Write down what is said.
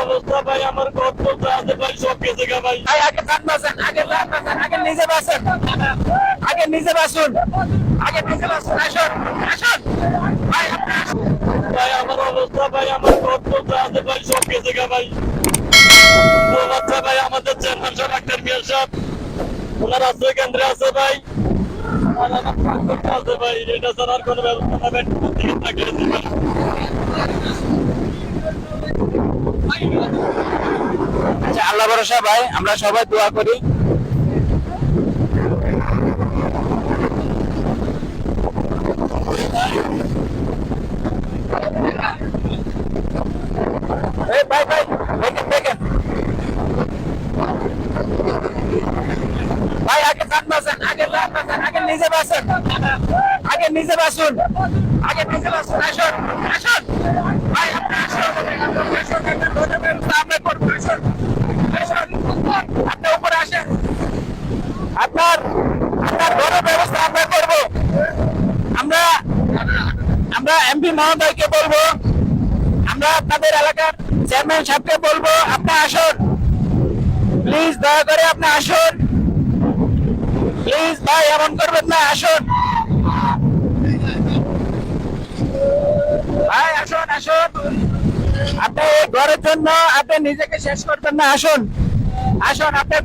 অবস্থা ভাই আমার চলতে আছে ভাই সব গেছে গা ভাই আগে কান বাসেন আগে কান বাসেন আগে নিজে বাসেন আগে নিজে বাসুন আগে নিজে বাসুন আসুন আসুন। ভাই ভাই আমার অবস্থা ভাই আমার চলতে আছে ভাই সব গেছে গা ভাই বাচ্চা ভাই আমাদের চেয়ারম্যান সাহেব ডাক্তার মিয়া সাহেব। ওনার আশ্রয় কেন্দ্রে আছে ভাই। আছে ভাই এটা ছাড়া আর কোনো ব্যবস্থা না ভাই থেকে ভাই আচ্ছা আল্লাহ ভরসা ভাই, আমরা সবাই দোয়া করি। ভাই ভাই আগে আগে আগে নিজে বাসেন আগে নিজে বাসুন আগে নিজে বাসুন আসুন আসুন। ভাই আপনি আসুন আসুন একটা ধরে ব্যবস্থা আমরা করব আসুন আসুন আপনি উপরে আসেন আপনার আপনার ধরে ব্যবস্থা আমরা করব। আমরা আমরা এমপি মহোদয়কে বলব, আমরা আপনাদের এলাকার চেয়ারম্যান সাহেবকে বলব, আপনি আসুন। প্লিজ দয়া করে আপনি আসুন। প্লিজ ভাই, এমন করবেন না, আসুন। ভাই, আসুন আসুন। আপনি ঘরের জন্য আপনি নিজেকে শেষ করবেন না, আসুন। আসুন, আপনি